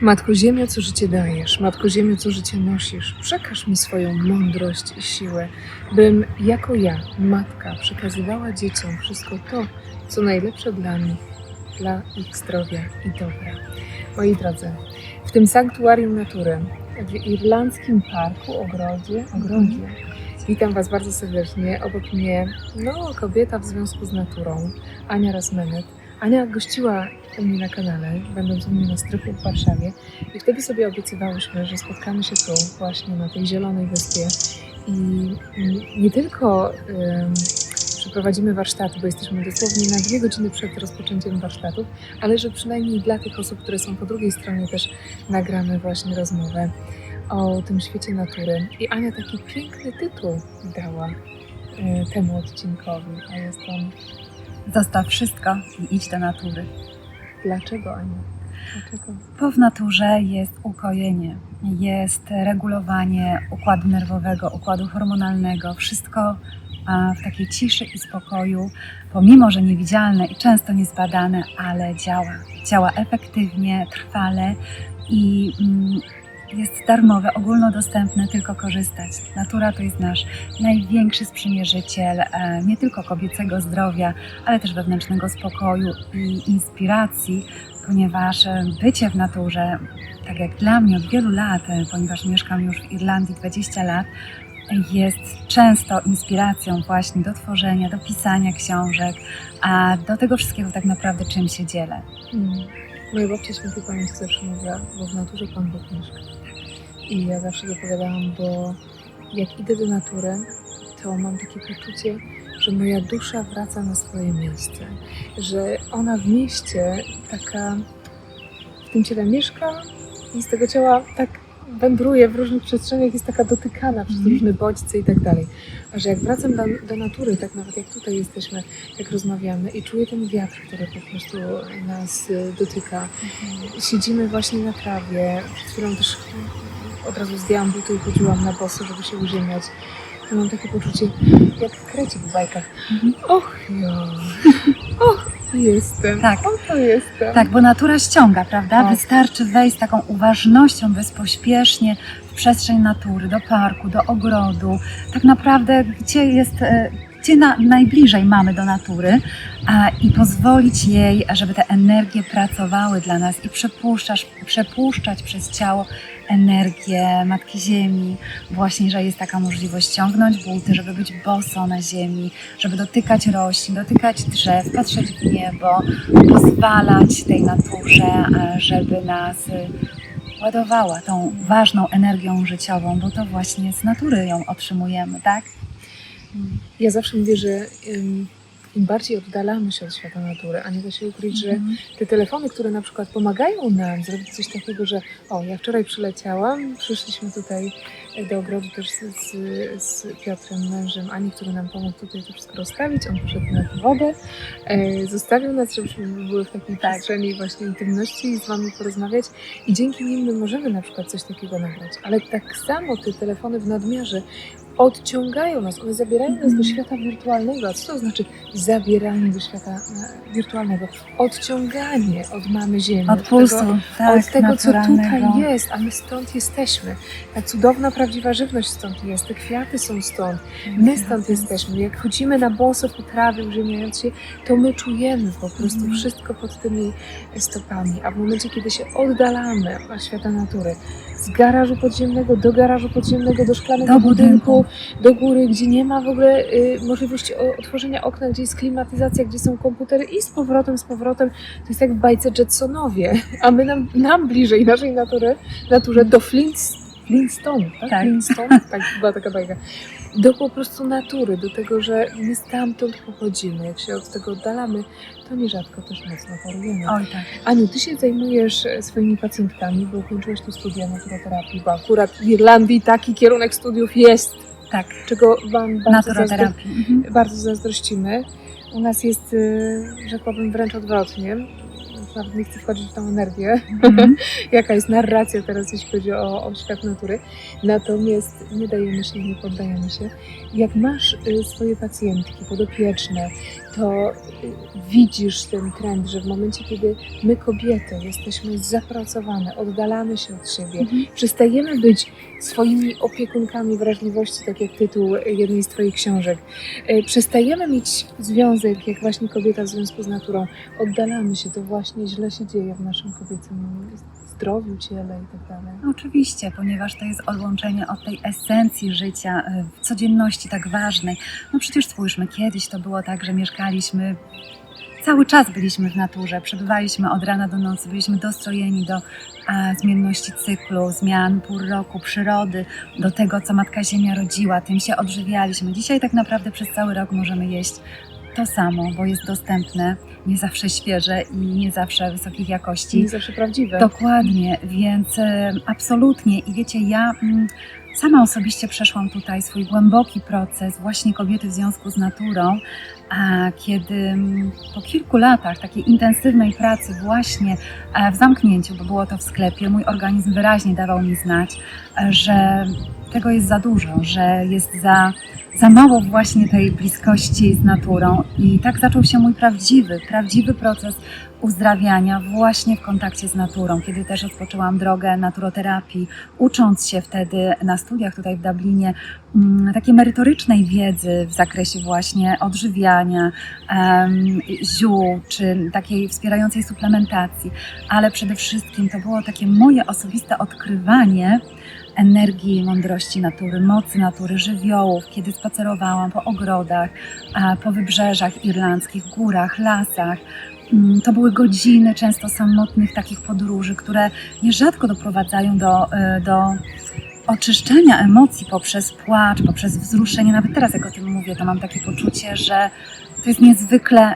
Matko Ziemio, co życie dajesz, Matko Ziemio, co życie nosisz, przekaż mi swoją mądrość i siłę, bym jako ja, matka, przekazywała dzieciom wszystko to, co najlepsze dla nich, dla ich zdrowia i dobra. Moi drodzy, w tym sanktuarium natury, w irlandzkim parku, ogrodzie, ogrodzie, witam Was bardzo serdecznie. Obok mnie, no, kobieta w związku z naturą, Ania Rasmenet. Ania gościła u mnie na kanale, będąc u mnie na strychu w Warszawie i wtedy sobie obiecywałyśmy, że spotkamy się tu właśnie na tej zielonej wyspie i nie tylko ym, przeprowadzimy warsztaty, bo jesteśmy dosłownie na dwie godziny przed rozpoczęciem warsztatów, ale że przynajmniej dla tych osób, które są po drugiej stronie też nagramy właśnie rozmowę o tym świecie natury. I Ania taki piękny tytuł dała y, temu odcinkowi, a jest on Zostaw wszystko i idź do natury. Dlaczego Ania? Dlaczego? Bo w naturze jest ukojenie, jest regulowanie układu nerwowego, układu hormonalnego, wszystko w takiej ciszy i spokoju, pomimo że niewidzialne i często niezbadane, ale działa. Działa efektywnie, trwale i mm, jest darmowe, ogólnodostępne, tylko korzystać. Natura to jest nasz największy sprzymierzyciel e, nie tylko kobiecego zdrowia, ale też wewnętrznego spokoju i inspiracji, ponieważ e, bycie w naturze, tak jak dla mnie od wielu lat, e, ponieważ mieszkam już w Irlandii 20 lat, jest często inspiracją właśnie do tworzenia, do pisania książek, a do tego wszystkiego tak naprawdę czym się dzielę. Mm. Moja babcia świętej pamięci zawsze mówiła, bo w naturze Pan Bóg mieszka. I ja zawsze dopowiadałam, bo jak idę do natury, to mam takie poczucie, że moja dusza wraca na swoje miejsce. Że ona w mieście taka w tym ciele mieszka i z tego ciała tak wędruje w różnych przestrzeniach, jest taka dotykana przez Mhm. różne bodźce i tak dalej. A że jak wracam do, do natury, tak nawet jak tutaj jesteśmy, jak rozmawiamy i czuję ten wiatr, który po prostu nas y, dotyka, siedzimy właśnie na trawie. Przed chwilą też od razu zdjęłam buty i chodziłam na boso, żeby się uziemiać. To mam takie poczucie, jak krecik w bajkach. Mhm. Och ja, och jestem, Tak. oto jestem. Tak, bo natura ściąga, prawda? Tak. Wystarczy wejść z taką uważnością, bezpośpiesznie w przestrzeń natury, do parku, do ogrodu. Tak naprawdę, gdzie jest, e, gdzie na, najbliżej mamy do natury a, i pozwolić jej, żeby te energie pracowały dla nas i przepuszczać przez ciało energię Matki Ziemi. Właśnie, że jest taka możliwość ściągnąć buty, żeby być boso na ziemi, żeby dotykać roślin, dotykać drzew, patrzeć w niebo, pozwalać tej naturze, żeby nas e, ładowała tą ważną energią życiową, bo to właśnie z natury ją otrzymujemy, tak? Ja zawsze mówię, że im bardziej oddalamy się od świata natury, a nie da się ukryć, że Mhm. te telefony, które na przykład pomagają nam zrobić coś takiego, że o, ja wczoraj przyleciałam, przyszliśmy tutaj do ogrodu też z, z, z Piotrem, mężem Ani, który nam pomógł tutaj to wszystko rozstawić, on poszedł na wodę, e, zostawił nas, żebyśmy były w takiej Tak. przestrzeni właśnie intymności i z Wami porozmawiać i dzięki nim my możemy na przykład coś takiego nagrać, ale tak samo te telefony w nadmiarze odciągają nas, one zabierają nas do Mhm. świata wirtualnego. A co to znaczy zabieranie do świata e, wirtualnego? Odciąganie od mamy Ziemi. Od od pulsu, tego, tak, od tego, co tutaj jest, a my stąd jesteśmy. Ta cudowna, prawdziwa żywność stąd jest, te kwiaty są stąd, my stąd jesteśmy. Jak chodzimy na boso po trawie, uziemiając się, to my czujemy po prostu Mhm. wszystko pod tymi stopami. A w momencie, kiedy się oddalamy od świata natury, z garażu podziemnego do garażu podziemnego, do szklanego Do budynku. Do góry, gdzie nie ma w ogóle y, możliwości otworzenia okna, gdzie jest klimatyzacja, gdzie są komputery i z powrotem, z powrotem. To jest jak w bajce Jetsonowie, a my nam, nam bliżej naszej natury, naturze do Flint, Flintstone, tak? Tak. Flintstone? Tak, była taka bajka. Do po prostu natury, do tego, że my stamtąd pochodzimy. Jak się od tego oddalamy, to nierzadko też mocno chorujemy. Oj tak. Aniu, ty się zajmujesz e, swoimi pacjentkami, bo ukończyłaś tu studia naturoterapii, bo akurat w Irlandii taki kierunek studiów jest, Tak, czego Wam bardzo, zazdro-. Mhm. bardzo zazdrościmy. U nas jest, y, rzekłabym, wręcz odwrotnie. Nawet nie chcę wchodzić w tą energię, Mhm. jaka jest narracja teraz, jeśli chodzi o, o świat natury. Natomiast nie dajemy się, nie poddajemy się. Jak masz y, swoje pacjentki podopieczne, to y, widzisz ten trend, że w momencie, kiedy my kobiety jesteśmy zapracowane, oddalamy się od siebie, Mhm. przestajemy być swoimi opiekunkami wrażliwości, tak jak tytuł jednej z Twoich książek. E, Przestajemy mieć związek, jak właśnie kobieta w związku z naturą. Oddalamy się, to właśnie źle się dzieje w naszym kobiecym zdrowiu, ciele i tak dalej. Oczywiście, ponieważ to jest odłączenie od tej esencji życia y, w codzienności tak ważnej. No przecież spójrzmy, kiedyś to było tak, że mieszkaliśmy, cały czas byliśmy w naturze, przebywaliśmy od rana do nocy, byliśmy dostrojeni do a, zmienności cyklu, zmian pór roku, przyrody, do tego, co Matka Ziemia rodziła, tym się odżywialiśmy. Dzisiaj tak naprawdę przez cały rok możemy jeść to samo, bo jest dostępne, nie zawsze świeże i nie zawsze wysokiej jakości. Nie zawsze prawdziwe. Dokładnie, więc e, absolutnie. I wiecie, ja mm, sama osobiście przeszłam tutaj swój głęboki proces właśnie kobiety w związku z naturą, a kiedy mm, po kilku latach takiej intensywnej pracy właśnie e, w zamknięciu, bo było to w sklepie, mój organizm wyraźnie dawał mi znać, e, że tego jest za dużo, że jest za, za mało właśnie tej bliskości z naturą. I tak zaczął się mój prawdziwy, prawdziwy proces uzdrawiania właśnie w kontakcie z naturą, kiedy też rozpoczęłam drogę naturoterapii, ucząc się wtedy na studiach tutaj w Dublinie mm, takiej merytorycznej wiedzy w zakresie właśnie odżywiania, em, ziół, czy takiej wspierającej suplementacji, ale przede wszystkim to było takie moje osobiste odkrywanie energii, mądrości natury, mocy natury, żywiołów, kiedy spacerowałam po ogrodach, po wybrzeżach irlandzkich, górach, lasach. Mm, To były godziny często samotnych takich podróży, które nierzadko doprowadzają do, e, do oczyszczania emocji poprzez płacz, poprzez wzruszenie. Nawet teraz, jak o tym mówię, to mam takie poczucie, że to jest niezwykle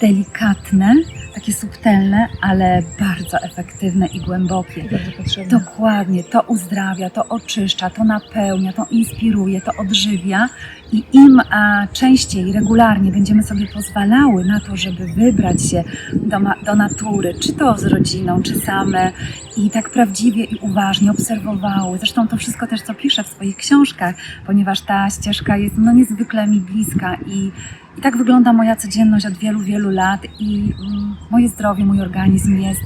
delikatne, takie subtelne, ale bardzo efektywne i głębokie. I bardzo potrzebne. Dokładnie, to uzdrawia, to oczyszcza, to napełnia, to inspiruje, to odżywia i im a, częściej, regularnie będziemy sobie pozwalały na to, żeby wybrać się do, do natury, czy to z rodziną, czy same i tak prawdziwie i uważnie obserwowały. Zresztą to wszystko też, co piszę w swoich książkach, ponieważ ta ścieżka jest no, niezwykle mi bliska i, i tak wygląda moja codzienność od wielu, wielu lat i mm, moje zdrowie, mój organizm jest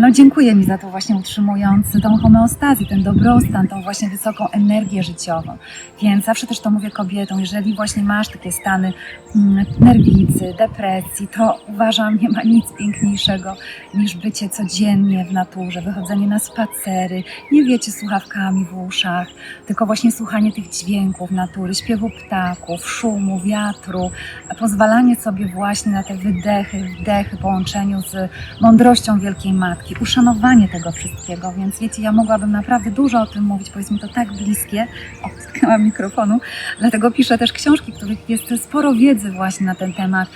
no dziękuję mi za to właśnie utrzymując tą homeostazję, ten dobrostan, tą właśnie wysoką energię życiową. Więc zawsze też to mówię kobietom, jeżeli właśnie masz takie stany mm, nerwicy, depresji, to uważam, nie ma nic piękniejszego niż bycie codziennie w naturze, wychodzenie na spacery, nie wiecie słuchawkami w uszach, tylko właśnie słuchanie tych dźwięków natury, śpiewu ptaków, szumu, wiatru, pozwalanie sobie właśnie na te wydechy, wdechy połączeniu z mądrością Wielkiej Matki, uszanowanie tego wszystkiego, więc wiecie, ja mogłabym naprawdę dużo o tym mówić, mi to tak bliskie, o, dotknęłam mikrofonu, dlatego piszę też książki, w których jest sporo wiedzy właśnie na ten temat,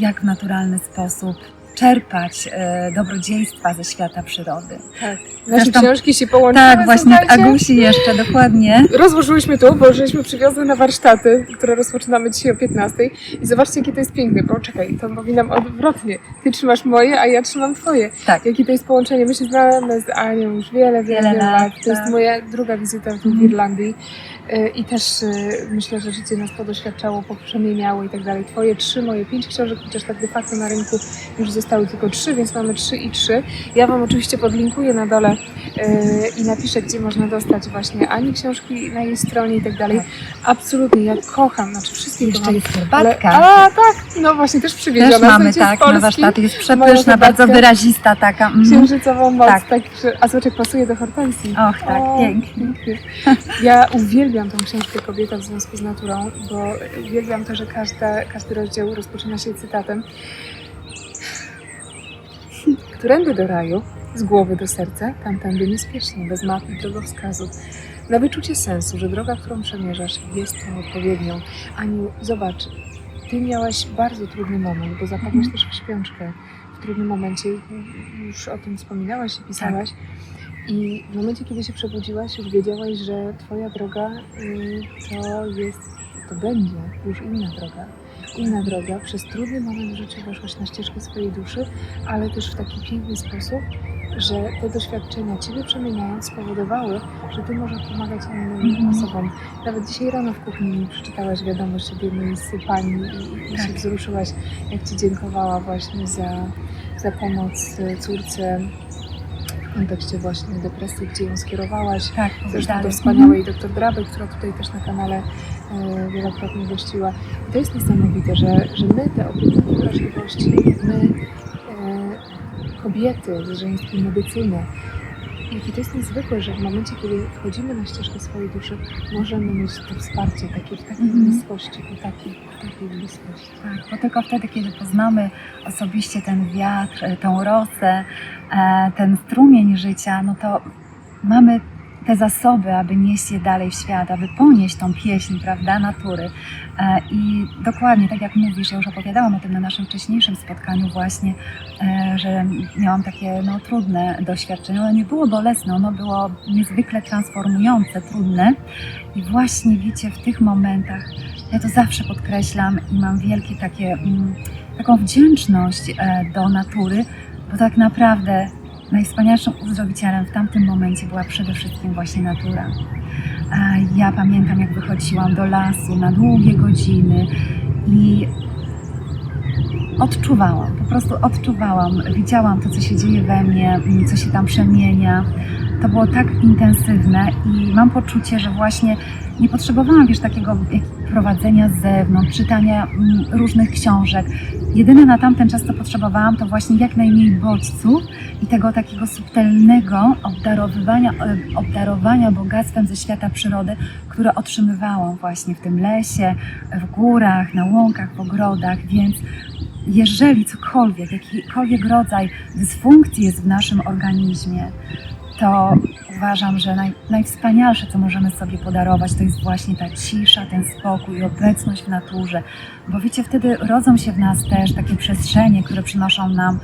jak w naturalny sposób czerpać e, dobrodziejstwa ze świata przyrody. Tak. Nasze Zresztą- książki się połączyły, Tak, właśnie w słuchajcie. Agusi jeszcze, dokładnie. Rozłożyłyśmy tu, bo żeśmy przywiozły na warsztaty, które rozpoczynamy dzisiaj o 15. I zobaczcie, jakie to jest piękne. Poczekaj, to powinnam odwrotnie. Ty trzymasz moje, a ja trzymam twoje. Tak. Jakie to jest połączenie. My się znamy z Anią już wiele, wiele, Wiele lat. To jest tak. moja druga wizyta w, Mhm. Irlandii. Y, I też y, myślę, że życie nas podoświadczało, poprzemieniało i tak dalej. Twoje trzy, moje pięć książek, chociaż tak de facto na rynku już zostały tylko trzy, więc mamy trzy i trzy. Ja Wam oczywiście podlinkuję na dole y, i napiszę, gdzie można dostać właśnie Ani książki na jej stronie i tak dalej. Absolutnie, ja kocham, znaczy wszystkie Jeszcze kocham. jest Ale, herbatka. a tak, no właśnie też przywieziona. Też mamy, tak, na warsztaty. Jest przepyszna, bardzo wyrazista taka. mhm. Księżycową moc, Tak. tak. a soczek pasuje do hortensji. Och, tak, O, pięknie. Ja uwielbiam tą książkę Kobieta w związku z naturą, bo uwielbiam to, że każda, każdy rozdział rozpoczyna się cytatem. Którędy do raju, z głowy do serca, tamtędy niespiesznie, bez map i drogowskazów. Na wyczucie sensu, że droga, którą przemierzasz, jest tą odpowiednią. Aniu, zobacz, ty miałaś bardzo trudny moment, bo zapadłaś Mhm. też w śpiączkę w trudnym momencie. Już o tym wspominałaś i pisałaś. I w momencie, kiedy się przebudziłaś, już wiedziałaś, że Twoja droga y, to jest, to będzie już inna droga. inna droga. Przez trudny moment w życiu weszłaś na ścieżkę swojej duszy, ale też w taki piękny sposób, że te doświadczenia Ciebie przemieniając spowodowały, że Ty możesz pomagać innym Mhm. osobom. Nawet dzisiaj rano w kuchni przeczytałaś wiadomość od jednej z pań i, Tak. się wzruszyłaś, jak Ci dziękowała właśnie za, za pomoc y, córce w kontekście właśnie depresji, gdzie ją skierowałaś. Tak, Zresztą do wspaniałej doktor Drabek, która tutaj też na kanale e, wielokrotnie gościła. I to jest niesamowite, że, że my te opiekunki wrażliwości, my e, kobiety z żeńskiej medycyny, jakie to jest niezwykłe, że w momencie, kiedy wchodzimy na ścieżkę swojej duszy, możemy mieć to wsparcie takie w takiej Mhm. bliskości, w takiej, w takiej bliskości. Tak, bo tylko wtedy, kiedy poznamy osobiście ten wiatr, e, tą rosę, e, ten strumień życia, no to mamy te zasoby, aby nieść je dalej w świat, aby ponieść tą pieśń, prawda, natury. E, I dokładnie, tak jak mówisz, ja już opowiadałam o tym na naszym wcześniejszym spotkaniu właśnie, e, że miałam takie no, trudne doświadczenie. Ono nie było bolesne, ono było niezwykle transformujące, trudne. I właśnie, wiecie, w tych momentach ja to zawsze podkreślam i mam wielkie takie, mm, taką wdzięczność e, do natury, bo tak naprawdę najwspanialszym uzdrowicielem w tamtym momencie była przede wszystkim właśnie natura. Ja pamiętam, jak wychodziłam do lasu na długie godziny i odczuwałam, po prostu odczuwałam, widziałam to, co się dzieje we mnie, co się tam przemienia. To było tak intensywne i mam poczucie, że właśnie nie potrzebowałam, wiesz, takiego prowadzenia z zewnątrz, czytania mm, różnych książek. Jedyne na tamten czas, co potrzebowałam, to właśnie jak najmniej bodźców i tego takiego subtelnego obdarowywania, e, obdarowania bogactwem ze świata przyrody, które otrzymywałam właśnie w tym lesie, w górach, na łąkach, w ogrodach, więc jeżeli cokolwiek, jakikolwiek rodzaj dysfunkcji jest w naszym organizmie, to uważam, że naj, najwspanialsze, co możemy sobie podarować, to jest właśnie ta cisza, ten spokój obecność w naturze. Bo wiecie, wtedy rodzą się w nas też takie przestrzenie, które przynoszą nam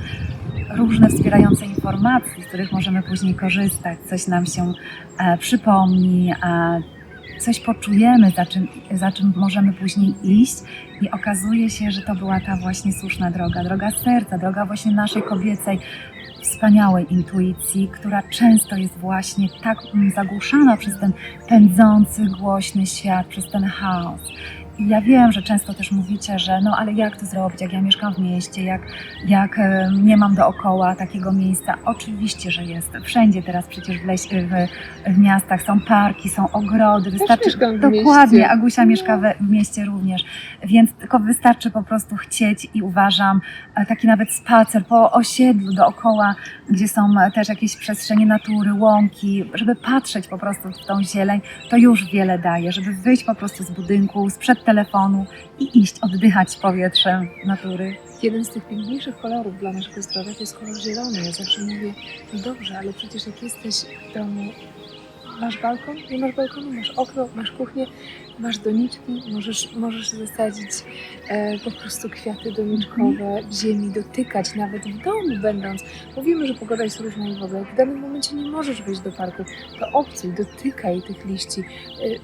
różne wspierające informacje, z których możemy później korzystać, coś nam się e, przypomni, coś poczujemy, za czym, za czym możemy później iść. I okazuje się, że to była ta właśnie słuszna droga, droga serca, droga właśnie naszej kobiecej, wspaniałej intuicji, która często jest właśnie tak zagłuszana przez ten pędzący, głośny świat, przez ten chaos. Ja wiem, że często też mówicie, że no ale jak to zrobić, jak ja mieszkam w mieście, jak, jak e, nie mam dookoła takiego miejsca. Oczywiście, że jest. Wszędzie teraz przecież w, leś, w, w miastach są parki, są ogrody. Wystarczy, mieszkam w dokładnie, mieście. Agusia mieszka we, w mieście również, więc tylko wystarczy po prostu chcieć i uważam, e, taki nawet spacer po osiedlu dookoła, gdzie są e, też jakieś przestrzenie natury, łąki, żeby patrzeć po prostu w tą zieleń, to już wiele daje, żeby wyjść po prostu z budynku, sprzed telefonu i iść oddychać powietrzem natury. Jeden z tych piękniejszych kolorów dla naszego zdrowia to jest kolor zielony. Ja zawsze mówię, no dobrze, ale przecież jak jesteś w domu, masz balkon, nie masz balkonu, masz okno, masz kuchnię, masz doniczki, możesz, możesz zasadzić e, po prostu kwiaty doniczkowe w ziemi, dotykać nawet w domu będąc. Mówimy, że pogoda jest różna i w ogóle. W danym momencie nie możesz wyjść do parku, to obcuj, dotykaj tych liści, e,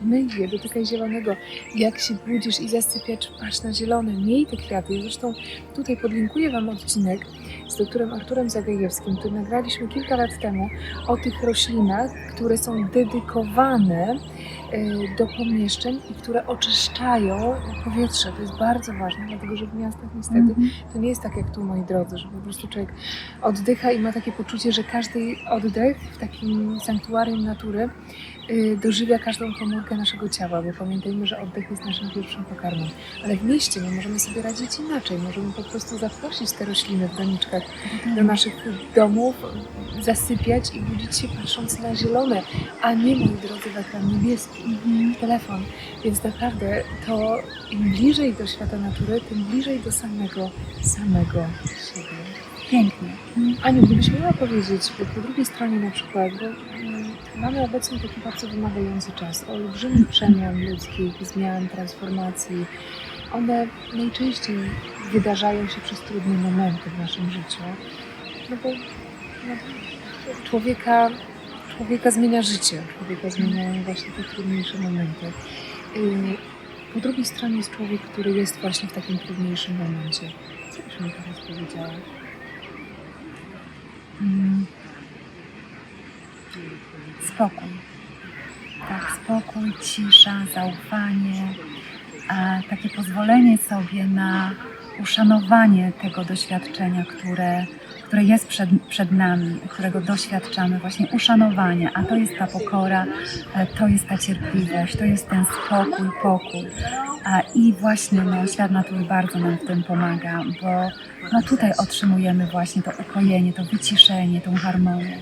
myj je, dotykaj zielonego. Jak się budzisz i zasypiasz, patrz na zielone, miej te kwiaty. Zresztą tutaj podlinkuję Wam odcinek z doktorem Arturem Zagajewskim, który nagraliśmy kilka lat temu o tych roślinach, które są dedykowane e, do pomieszczeń i które oczyszczają powietrze. To jest bardzo ważne, dlatego że w miastach niestety Mhm. to nie jest tak jak tu, moi drodzy, że po prostu człowiek oddycha i ma takie poczucie, że każdy oddech w takim sanktuarium natury y, dożywia każdą komórkę naszego ciała, bo pamiętajmy, że oddech jest naszym pierwszym pokarmem. Ale w mieście my możemy sobie radzić inaczej. Możemy po prostu zaprosić te rośliny w doniczkach do naszych domów, zasypiać i budzić się patrząc na zielone, a nie, moi drodzy, w ekran niebieski Mhm. telefon. Więc naprawdę to im bliżej do świata natury, tym bliżej do samego, samego siebie. Pięknie. Aniu, gdybyś miała powiedzieć, bo po drugiej stronie na przykład, bo mm, mamy obecnie taki bardzo wymagający czas, olbrzymi przemian ludzkich, zmian, transformacji. One najczęściej wydarzają się przez trudne momenty w naszym życiu. No bo no, człowieka, człowieka zmienia życie, człowieka zmieniają właśnie te trudniejsze momenty. Yy, po drugiej stronie jest człowiek, który jest właśnie w takim trudniejszym momencie. Co byś mi teraz powiedziała? Mm. Spokój. Tak, spokój, cisza, zaufanie, takie pozwolenie sobie na uszanowanie tego doświadczenia, które, które jest przed, przed nami, którego doświadczamy, właśnie uszanowania, a to jest ta pokora, e, to jest ta cierpliwość, to jest ten spokój, pokój. I właśnie no, świat natury bardzo nam w tym pomaga, bo no, tutaj otrzymujemy właśnie to ukojenie, to wyciszenie, tą harmonię.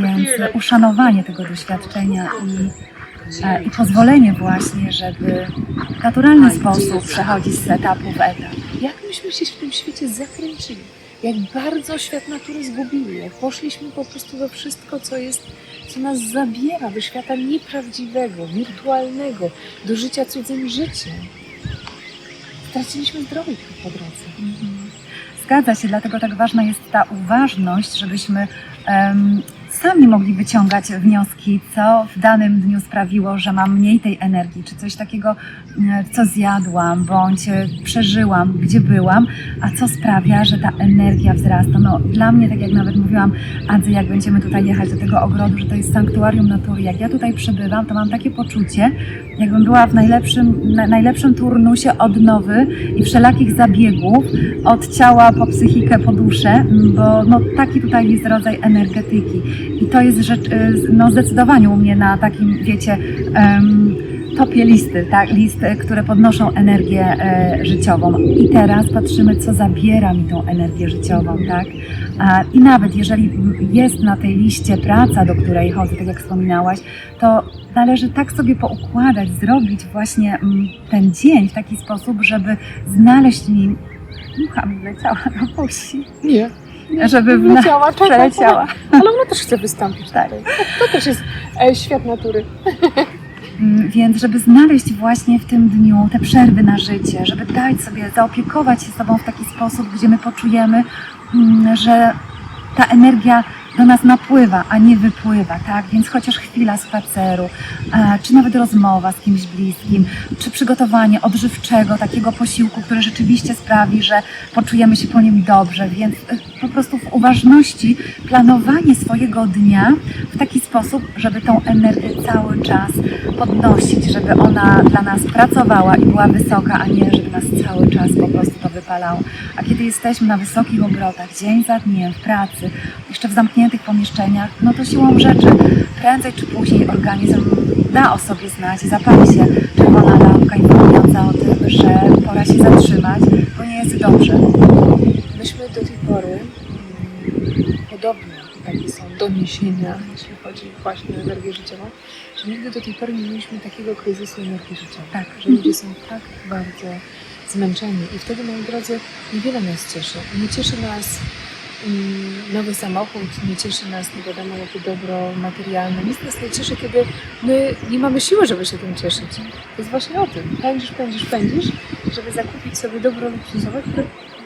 Więc uszanowanie tego doświadczenia i, e, i pozwolenie właśnie, żeby w naturalny sposób przechodzić z etapu w etap. Jak myśmy się w tym świecie zakręcili? Jak bardzo świat natury zgubili? Jak poszliśmy po prostu we wszystko, co jest, co nas zabiera do świata nieprawdziwego, wirtualnego, do życia cudzym życiem. Straciliśmy zdrowie po drodze. Zgadza się, dlatego tak ważna jest ta uważność, żebyśmy em, sami mogli wyciągać wnioski, co w danym dniu sprawiło, że mam mniej tej energii, czy coś takiego, e, co zjadłam, bądź e, przeżyłam, gdzie byłam, a co sprawia, że ta energia wzrasta. No, dla mnie, tak jak nawet mówiłam Adze, jak będziemy tutaj jechać do tego ogrodu, że to jest sanktuarium natury, jak ja tutaj przebywam, to mam takie poczucie, jakbym była w najlepszym, na, najlepszym turnusie odnowy i wszelakich zabiegów, od ciała po psychikę, po duszę, bo no, taki tutaj jest rodzaj energetyki. I to jest rzecz, y, no, zdecydowanie u mnie na takim, wiecie, topie listy, tak? listy, które podnoszą energię e, życiową. I teraz patrzymy, co zabiera mi tą energię życiową, tak? I nawet jeżeli jest na tej liście praca, do której chodzę, tak jak wspominałaś, to należy tak sobie poukładać, zrobić właśnie mm, ten dzień w taki sposób, żeby znaleźć mi Mucha mi leciała na buzi, Nie. Żeby w Leciała, czekaj, przeleciała. Ale ona też chce wystąpić Tak. To też jest e, świat natury. Mm, Więc żeby znaleźć właśnie w tym dniu te przerwy na życie, żeby dać sobie, zaopiekować się sobą w taki sposób, gdzie my poczujemy, mm, że ta energia do nas napływa, a nie wypływa, tak? Więc chociaż chwila spaceru, e, czy nawet rozmowa z kimś bliskim, czy przygotowanie odżywczego, takiego posiłku, który rzeczywiście sprawi, że poczujemy się po nim dobrze, więc e, po prostu w uważności planowanie swojego dnia w taki sposób, żeby tą energię cały czas podnosić, żeby ona dla nas pracowała i była wysoka, a nie żeby nas cały czas po prostu to wypalało. A kiedy jesteśmy na wysokich obrotach, dzień za dniem, w pracy, jeszcze w zamkniętych pomieszczeniach, no to siłą rzeczy prędzej czy później organizm da o sobie znać, zapali się czerwona lampka informująca o tym, że pora się zatrzymać, bo nie jest dobrze. Myśmy do tej pory, mm, podobno takie są doniesienia, jeśli chodzi właśnie o energię życiową, że nigdy do tej pory nie mieliśmy takiego kryzysu energii życiowej. Tak. Że ludzie są tak bardzo zmęczeni i wtedy, moi drodzy, niewiele nas cieszy. Nie cieszy nas nowy samochód, nie cieszy nas nie wiadomo jakie dobro materialne. Nic nas nie cieszy, kiedy my nie mamy siły, żeby się tym cieszyć. To jest właśnie o tym. Pędzisz, pędzisz, pędzisz, żeby zakupić sobie dobro luksusowe, które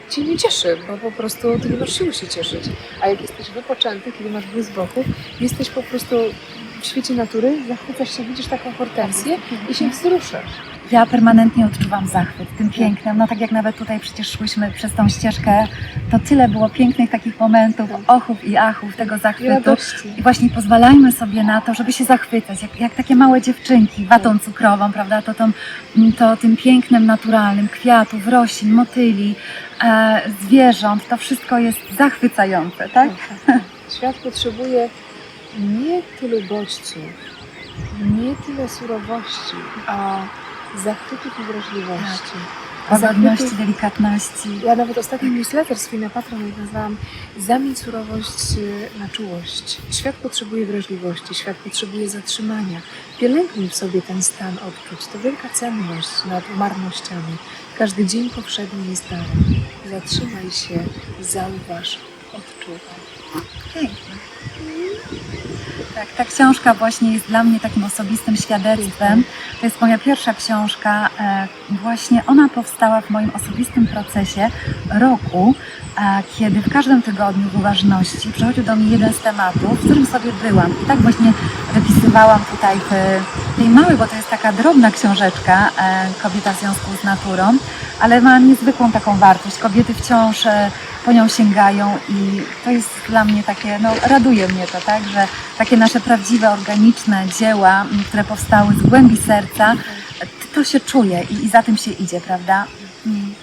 Cię nie cieszy, bo po prostu Ty nie masz siły się cieszyć. A jak jesteś wypoczęty, kiedy masz błysk wokół, jesteś po prostu w świecie natury, zachwycasz się, widzisz taką hortensję i się wzruszasz. Ja permanentnie odczuwam zachwyt tym pięknem. No tak jak nawet tutaj przecież szłyśmy przez tą ścieżkę, to tyle było pięknych takich momentów, ochów i achów tego zachwytu. I właśnie pozwalajmy sobie na to, żeby się zachwycać, jak, jak takie małe dziewczynki, watą cukrową, prawda, to, tą, to tym pięknem naturalnym, kwiatów, roślin, motyli, e, zwierząt, to wszystko jest zachwycające, tak? Świat potrzebuje nie tylu bodźców, nie tyle surowości, a zachwytów i wrażliwości. Zachwytów delikatności. Ja nawet ostatni newsletter swój na Patron nazwałam Zamień surowość y, na czułość. Świat potrzebuje wrażliwości, świat potrzebuje zatrzymania. Pielęgnuj w sobie ten stan odczuć. To wielka cenność nad marnościami. Każdy dzień powszedni jest darem. Zatrzymaj się, zauważ, odczuwaj. Pięknie. Tak, ta książka właśnie jest dla mnie takim osobistym świadectwem. To jest moja pierwsza książka. e, Właśnie ona powstała w moim osobistym procesie roku, a kiedy w każdym tygodniu w uważności przychodził do mnie jeden z tematów, w którym sobie byłam. I tak właśnie wypisywałam tutaj w, tej małej, bo to jest taka drobna książeczka e, Kobieta w związku z naturą, ale ma niezwykłą taką wartość. Kobiety wciąż e, po nią sięgają i to jest dla mnie takie, no raduje mnie to, tak, że takie nasze prawdziwe, organiczne dzieła, które powstały z głębi serca, to się czuje i, i za tym się idzie, prawda? Mm.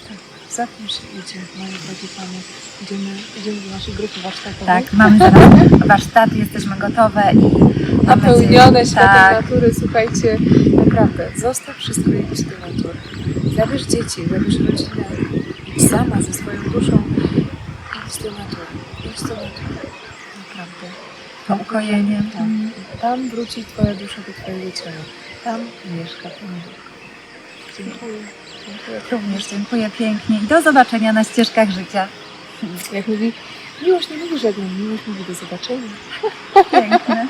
Za tym się idzie, moje drogie panie. Idziemy, idziemy do naszej grupy warsztatowej. Tak, mamy zaraz warsztaty, jesteśmy gotowe i napełnione światem tak, natury. Słuchajcie, naprawdę, zostaw wszystko i idź do natury. Zabierz dzieci, zabierz rodzinę, idź sama ze swoją duszą. Natury. Naprawdę. to ukojenie. Tak. Mm. Tam wróci Twoja dusza do Twojego ciała. Tam mieszka Pan Bóg. Dziękuję. Dziękuję. Również dziękuję pięknie i do zobaczenia na ścieżkach życia. Jak mówi, miłość nie mówi żadną, miłość mówi do zobaczenia. Piękne.